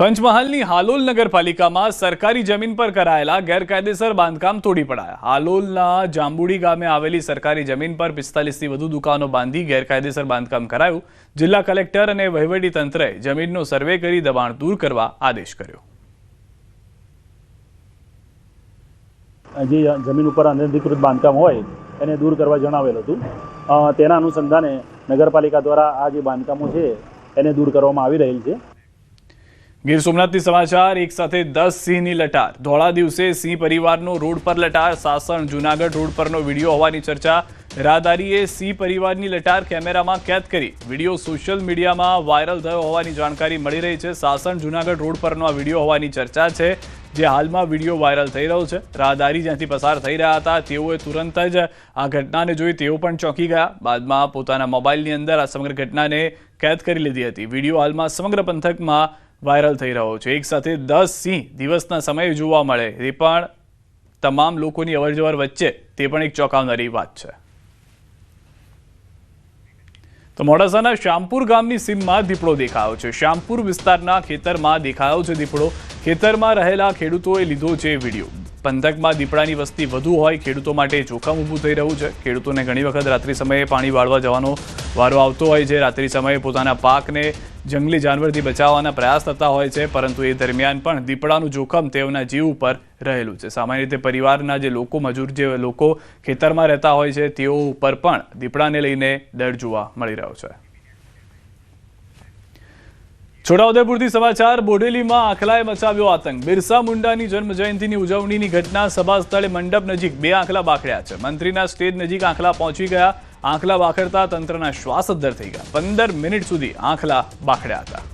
પંચમહાલની હાલોલ નગરપાલિકામાં સરકારી જમીન પર કરાયેલા ગેરકાયદેસર બાંધકામ તોડી પડાયા. હાલોલના જાંબુડી ગામે આવેલી સરકારી જમીન પર પિસ્તાલીસથી વધુ દુકાનો બાંધી ગેરકાયદેસર બાંધકામ કરાયું. જિલ્લા કલેક્ટર અને વહીવટીતંત્રએ જમીનનો સર્વે કરી દબાણ દૂર કરવા આદેશ કર્યો. જે જમીન ઉપર અનધિકૃત બાંધકામ હોય, એને દૂર કરવા જણાવેલ હતું. તેના અનુસંધાને નગરપાલિકા દ્વારા આ જે બાંધકામો છે, એને દૂર કરવામાં આવી રહેલ છે. ગીર સોમનાથથી સમાચાર, એક સાથે દસ સિંહની લટાર. ધોળા દિવસે સિંહ પરિવારનો રોડ પર લટાર. સાસણ, જુનાગઢ રોડ પરનો વીડિયો હોવાની ચર્ચા. રાહદારીએ સિંહ પરિવારની લટાર કેમેરામાં કેદ કરી. વીડિયો સોશિયલ મીડિયામાં વાયરલ થયો હોવાની જાણકારી મળી રહી છે. સાસણ, જુનાગઢ રોડ પરનો આ વીડિયો હોવાની ચર્ચા છે, જે હાલમાં વીડિયો વાયરલ થઈ રહ્યો છે. રાહદારી જ્યાંથી પસાર થઈ રહ્યા હતા, તેઓએ તુરંત જ આ ઘટનાને જોઈ તેઓ પણ ચોંકી ગયા. બાદમાં પોતાના મોબાઈલની અંદર આ સમગ્ર ઘટનાને કેદ કરી લીધી હતી. વીડિયો હાલમાં સમગ્ર પંથકમાં વાયરલ થઈ રહ્યો છે. એક સાથે દસ સિંહ દિવસના સમયે જોવા મળે. એ પણ તમામ લોકોની અવરજવર વચ્ચે. તે પણ એક ચોંકાવનારી વાત છે. તો મોડાસાના શ્યામપુર ગામની સીમમાં દીપડો દેખાયો છે. શ્યામપુર વિસ્તારના ખેતરમાં દેખાયો છે દીપડો. ખેતરમાં રહેલા ખેડૂતોએ લીધો છે વીડિયો. પંથકમાં દીપડાની વસ્તી વધુ હોય ખેડૂતો માટે જોખમ ઊભું થઈ રહ્યું છે. ખેડૂતોને ઘણી વખત રાત્રિ સમયે પાણી વાળવા જવાનો વારો આવતો હોય છે. રાત્રિ સમયે પોતાના પાકને જંગલી જાનવરથી બચાવવાના પ્રયાસ થતા હોય છે, પરંતુ એ દરમિયાન પણ દીપડાનું જોખમ તેઓના જીવ ઉપર રહેલું છે. સામાન્ય રીતે પરિવારના જે લોકો, મજૂર જે લોકો ખેતરમાં રહેતા હોય છે, તેઓ ઉપર પણ દીપડાને લઈને ડર જોવા મળી રહ્યો છે. છોટાઉદેપુરથી સમાચાર, બોડેલીમાં આખલાએ મચાવ્યો આતંક. બિરસા મુંડાની જન્મ જયંતિની ઉજવણીની ઘટના સભા સ્થળે મંડપ નજીક બે આંખલા બાખડ્યા છે. મંત્રીના સ્ટેજ નજીક આંખલા પહોંચી ગયા આંખલા બાખડતા તંત્રના શ્વાસ અદ્ધર થઈ ગયા. પંદર મિનિટ સુધી આંખલા બાખડ્યા હતા.